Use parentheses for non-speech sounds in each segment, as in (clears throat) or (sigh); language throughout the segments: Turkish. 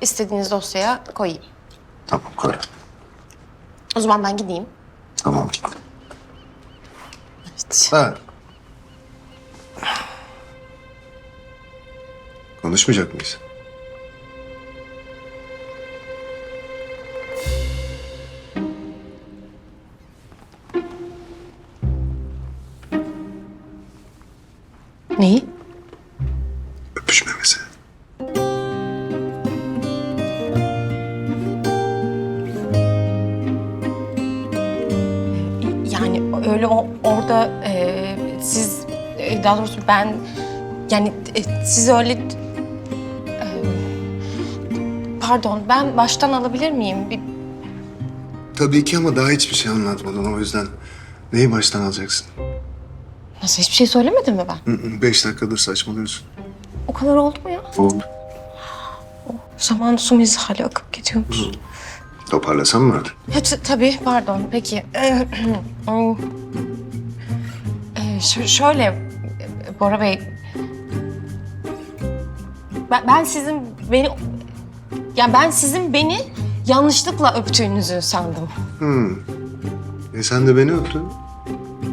istediğiniz dosyaya koyayım. Tamam koy. O zaman ben gideyim. Tamam git. Evet. Ha. Konuşmayacak mıyız? Neyi? Öyle o, orada e, siz e, daha doğrusu ben yani e, siz öyle e, pardon ben baştan alabilir miyim? Bir, Tabii ki ama daha hiçbir şey anlatmadın o yüzden. Neyi baştan alacaksın? nasıl hiçbir şey söylemedim mi ben? Hı hı, Beş dakikadır saçmalıyorsun. O kadar oldu mu ya? Oldu. Zaman su misali akıp gidiyormuş. Toparlasam mı artık? Ya, t- tabii pardon peki. Hmm. (clears throat) Ee, şöyle e, Bora Bey. Ben, ben sizin beni ya ben sizin beni yanlışlıkla öptüğünüzü sandım. Hmm. E sen de beni öptün.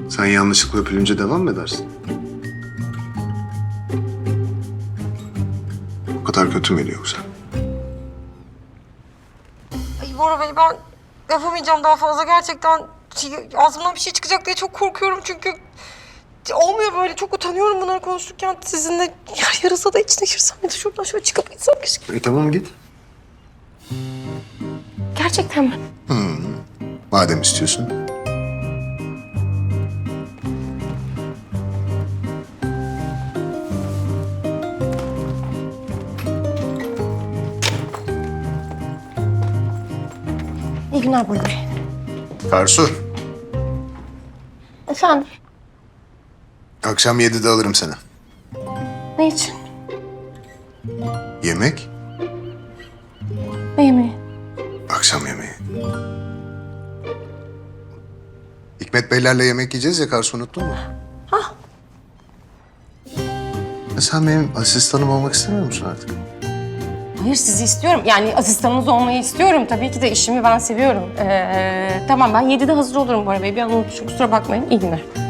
Sen yanlışlıkla öpülünce devam mı edersin? O kadar kötü müydü yoksa? Bora Bey ben yapamayacağım daha fazla gerçekten. Şey, Ağzımdan bir şey çıkacak diye çok korkuyorum çünkü olmuyor böyle çok utanıyorum bunları konuşurken sizinle yer yarasa da içine girsem ya da şuradan şöyle çıkıp gitsem keşke. E tamam git. Gerçekten mi? Madem istiyorsun. İyi günler Bora Bey. Karsu, Efendim akşam 7'de alırım seni. ne için? Yemek, Ne yemeği? akşam yemeği. Hikmet Beylerle yemek yiyeceğiz ya Karsu unuttun mu? Ya sen benim asistanım olmak istemiyor musun artık? Hayır sizi istiyorum. Yani asistanınız olmayı istiyorum. Tabii ki de işimi ben seviyorum. Ee, tamam ben 7'de hazır olurum Bora Bey. Bir an unutmuşum. Kusura bakmayın. İyi günler.